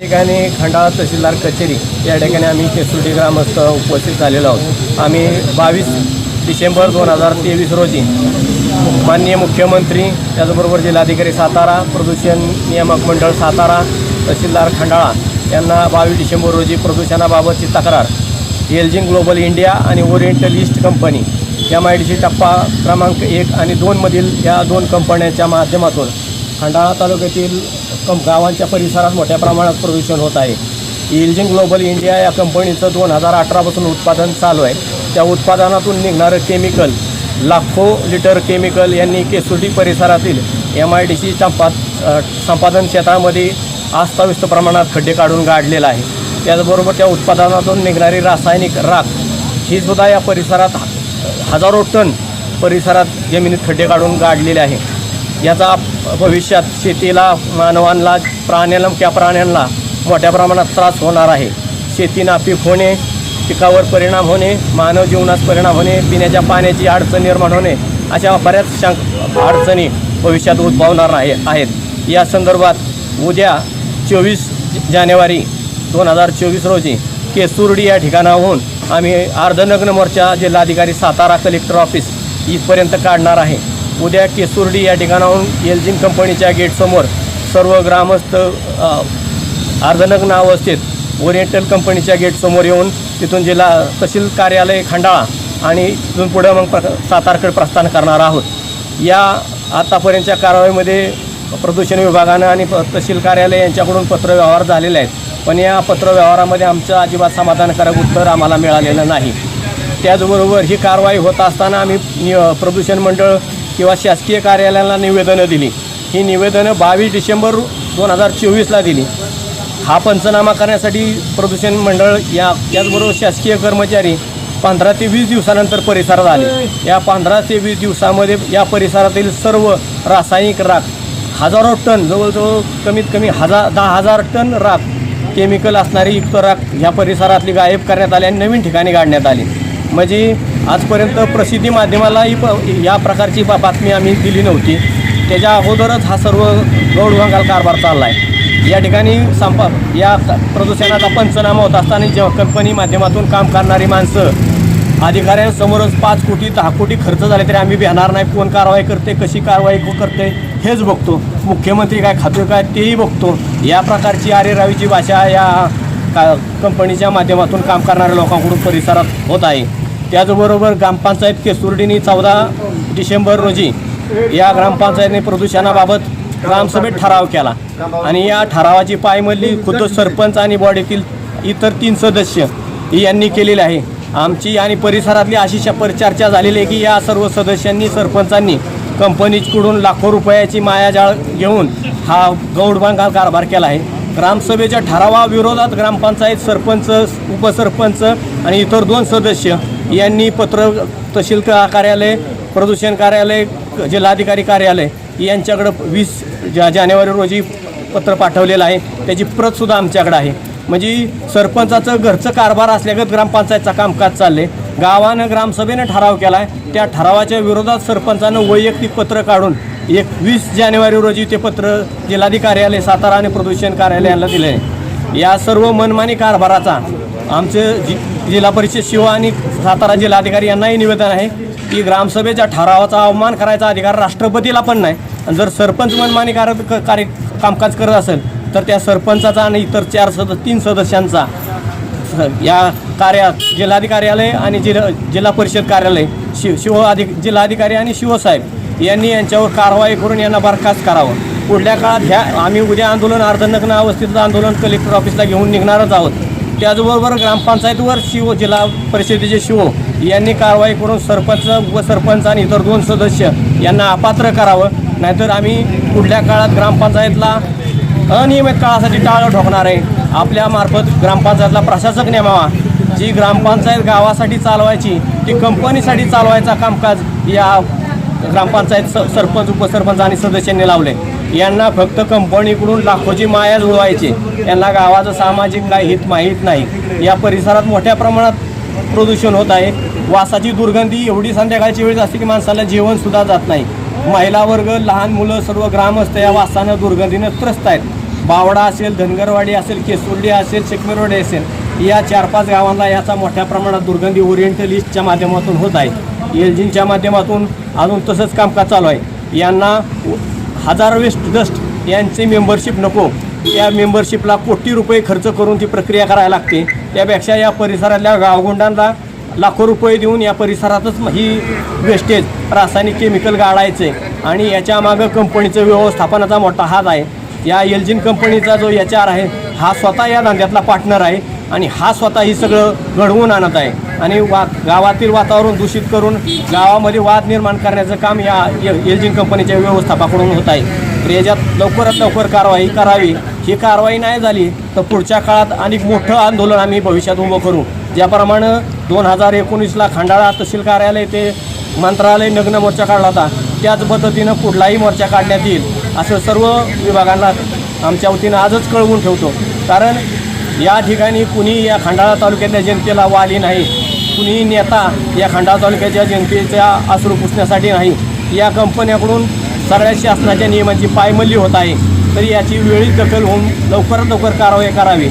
ठिकाणी खंडाळा तहसीलदार कचेरी या ठिकाणी आम्ही केसुटी ग्रामस्थ उपस्थित झालेलो आहोत. आम्ही बावीस डिसेंबर दोन हजार तेवीस रोजी माननीय मुख्यमंत्री त्याचबरोबर जिल्हाधिकारी सातारा प्रदूषण नियामक मंडळ सातारा तहसीलदार खंडाळा यांना बावीस डिसेंबर रोजी प्रदूषणाबाबतची तक्रार एलजिंग ग्लोबल इंडिया आणि oriental east company M I D C टप्पा क्रमांक एक आणि दोनमधील या दोन कंपन्यांच्या माध्यमातून खंडाळा तालुक्यातील कम गावांच्या परिसरात मोठ्या प्रमाणात प्रदूषण होत आहे. इल्जिंग ग्लोबल इंडिया या कंपनीचं दोन हजार अठरापासून उत्पादन चालू आहे. त्या उत्पादनातून निघणारं केमिकल लाखो लिटर केमिकल यांनी केसुटी परिसरातील एम आय डी सी संपाद संपादन क्षेत्रामध्ये आस्थाविस्त प्रमाणात खड्डे काढून गाडलेला आहे. त्याचबरोबर त्या उत्पादनातून निघणारी रासायनिक राख ही सुद्धा या परिसरात हजारो टन परिसरात जमिनीत खड्डे काढून गाडलेले आहे. याचा भविष्यात शेतीला मानवांना प्राण्यांना त्या प्राण्यांना मोठ्या प्रमाणात त्रास होणार आहे. शेती नापीक होणे पिकावर परिणाम होणे मानव जीवनास परिणाम होणे पिण्याच्या पाण्याची अडचण निर्माण होणे अशा बऱ्याच शंक अडचणी भविष्यात उद्भवणार आहे आहेत. या संदर्भात उद्या चोवीस जानेवारी दोन हजार चोवीस रोजी केसुर्डी या ठिकाणाहून आम्ही अर्धनग्न मोर्चा जिल्हाधिकारी सातारा कलेक्टर ऑफिस इथपर्यंत काढणार आहे. उद्या केसुर्डी या ठिकाणाहून एलजिंग कंपनीच्या गेटसमोर सर्व ग्रामस्थ अ, अर्धनग्न अवस्थेत ओरिएंटल कंपनीच्या गेटसमोर येऊन तिथून जिल्हा तहसील कार्यालय खंडाळा आणि तिथून पुढं मग प्र सातारकडे प्रस्थान करणार आहोत. या आतापर्यंतच्या कारवाईमध्ये प्रदूषण विभागानं आणि प- तहसील कार्यालय यांच्याकडून पत्रव्यवहार झालेले आहेत. पण या पत्रव्यवहारामध्ये आमचं अजिबात समाधानकारक उत्तर आम्हाला मिळालेलं नाही. त्याचबरोबर ही कारवाई होत असताना आम्ही प्रदूषण मंडळ किंवा शासकीय कार्यालयाला निवेदनं दिली. ही निवेदनं बावीस डिसेंबर दोन हजार चोवीसला दिली. हा पंचनामा करण्यासाठी प्रदूषण मंडळ या त्याचबरोबर शासकीय कर्मचारी पंधरा ते वीस दिवसानंतर परिसरात आले. या पंधरा ते वीस दिवसामध्ये या परिसरातील सर्व रासायनिक राख हजारो टन जवळजवळ कमीत कमी हजार दहा हजार टन राख केमिकल असणारी युक्त राख ह्या परिसरातली गायब करण्यात आली आणि नवीन ठिकाणी काढण्यात आली. म्हणजे आजपर्यंत प्रसिद्धी माध्यमालाही प या प्रकारची बा बातमी आम्ही दिली नव्हती. त्याच्या अगोदरच हा सर्व गौडवांगाल कारभार चालला आहे या ठिकाणी संप या प्रदूषणाचा पंचनामा होत असताना जेव्हा कंपनी माध्यमातून काम करणारी माणसं अधिकाऱ्यांसमोरच पाच कोटी दहा कोटी खर्च झाले तरी आम्ही भिणार नाही. कोण कारवाई करते कशी कारवाई करते हेच बघतो. मुख्यमंत्री काय खातो काय तेही बघतो. या प्रकारची आरेरावीची भाषा या का कंपनीच्या माध्यमातून काम करणाऱ्या लोकांकडून परिसरात होत आहे. त्याचबरोबर ग्रामपंचायत केसुर्डीनी चौदा डिसेंबर रोजी या ग्रामपंचायतीने प्रदूषणाबाबत ग्रामसभेत ठराव केला. आणि या ठरावाची पायमल्ली खुद्द सरपंच आणि बॉडीतील इतर तीन सदस्य यांनी केलेली आहे. आमची आणि परिसरातली अशी शपर चर्चा झालेली आहे की या सर्व सदस्यांनी सरपंचांनी कंपनीकडून लाखो रुपयाची मायाजाळ घेऊन हा गौडबांगा कारभार केला आहे. ग्रामसभेच्या ठरावाविरोधात ग्रामपंचायत सरपंच उपसरपंच आणि इतर दोन सदस्य यांनी पत्र तहसील का- कार्यालय प्रदूषण कार्यालय जिल्हाधिकारी कार्यालय यांच्याकडं वीस जा जानेवारी रोजी पत्र पाठवलेलं आहे. त्याची प्रतसुद्धा आमच्याकडं आहे. म्हणजे सरपंचाचं घरचं कारभार असल्यागत ग्रामपंचायतचा कामकाज चालले गावानं ग्रामसभेनं ठराव केला आहे त्या ठरावाच्या विरोधात सरपंचानं वैयक्तिक पत्र काढून एकवीस जानेवारी रोजी ते पत्र जिल्हाधिकारी कार्यालय सातारा आणि प्रदूषण कार्यालयाला दिले आहे या सर्व मनमानी कारभाराचा आमचे जि जिल्हा परिषद शिव आणि सातारा जिल्हाधिकारी यांनाही निवेदन आहे की ग्रामसभेच्या ठरावाचा अवमान करायचा अधिकार राष्ट्रपतीला पण नाही. आणि जर सरपंच मनमानी कार क- कार्य कामकाज करत असेल तर त्या सरपंचाचा आणि इतर चार सद तीन सदस्यांचा या कार्या जिल्हाधिकारी कार्यालय आणि जिल्हा जिल्हा परिषद कार्यालय शिव शिव अधिक जिल्हाधिकारी आणि शिवसाहेब यांनी यांच्यावर कारवाई करून यांना बरखास्त करावं. पुढल्या काळात ह्या आम्ही उद्या आंदोलन अर्धनग्न अवस्थेचं आंदोलन कलेक्टर ऑफिसला घेऊन निघणारच आहोत. त्याचबरोबर ग्रामपंचायतीवर शिव जिल्हा परिषदेचे शिव यांनी कारवाई करून सरपंच उपसरपंच आणि इतर दोन सदस्य यांना अपात्र करावं. नाहीतर आम्ही पुढल्या काळात ग्रामपंचायतला अनियमित काळासाठी टाळं ठोकणार आहे. आपल्यामार्फत ग्रामपंचायतला प्रशासक नेमावा. जी ग्रामपंचायत गावासाठी चालवायची ती कंपनीसाठी चालवायचा कामकाज या ग्रामपंचायत स सरपंच उपसरपंच आणि सदस्यांनी लावले. यांना फक्त कंपनीकडून लाखोची माया जुळवायची. यांना गावाचं सामाजिक हित माहीत नाही. या परिसरात मोठ्या प्रमाणात प्रदूषण होत आहे. वासाची दुर्गंधी एवढी संध्याकाळची वेळ असते की माणसाला जेवणसुद्धा जात नाही. महिला वर्ग लहान मुलं सर्व ग्रामस्थ या वासानं दुर्गंधीनं त्रस्त आहेत. बावडा असेल धनगरवाडी असेल केसुर्डी असेल शेकमेरवाडी असेल या चार पाच गावांना याचा मोठ्या प्रमाणात दुर्गंधी ओरिएंटल ईस्टच्या माध्यमातून होत आहे. एलजींच्या माध्यमातून अजून तसंच कामकाज चालू आहे. यांना हजार वेस्ट डस्ट यांचे मेंबरशिप नको. या मेंबरशिपला कोटी रुपये खर्च करून ती प्रक्रिया करायला लागते. त्यापेक्षा या परिसरातल्या गावगुंडांना लाखो रुपये देऊन या परिसरातच ही वेस्टेज रासायनिक केमिकल गाळायचे. आणि याच्या मागं कंपनीचं व्यवस्थापनाचा मोठा हात आहे. या एलजीन कंपनीचा जो एच आर आहे हा स्वतः या धंद्यातला पार्टनर आहे. आणि हा स्वतः ही सगळं घडवून आणत आहे. आणि वा गावातील वातावरण दूषित करून गावामध्ये वाद निर्माण करण्याचं काम या एलजिन कंपनीच्या व्यवस्थापकाकडून होत आहे. तर याच्यात लवकरात लवकर कारवाई करावी. ही कारवाई नाही झाली तर पुढच्या काळात अनेक मोठं आंदोलन आम्ही भविष्यात उभं करू. ज्याप्रमाणे दोन हजार एकोणीसला खंडाळा तहसील कार्यालय ते मंत्रालय नग्न मोर्चा काढला होता. त्याच पद्धतीनं कुठलाही मोर्चा काढण्यात येईल असं सर्व विभागांना आमच्या वतीनं आजच कळवून ठेवतो. कारण या ठिकाणी कुणी या खंडाळा तालुक्यातल्या जनतेला वाली नाही. कुणी नेता या खंडाळा तालुक्याच्या जनतेच्या आसरू पुसण्यासाठी नाही. या कंपन्याकडून सगळ्या शासनाच्या नियमांची पायमल्ली होत आहे. तरी याची वेळीच दखल होऊन लवकरात लवकर कारवाई करावी.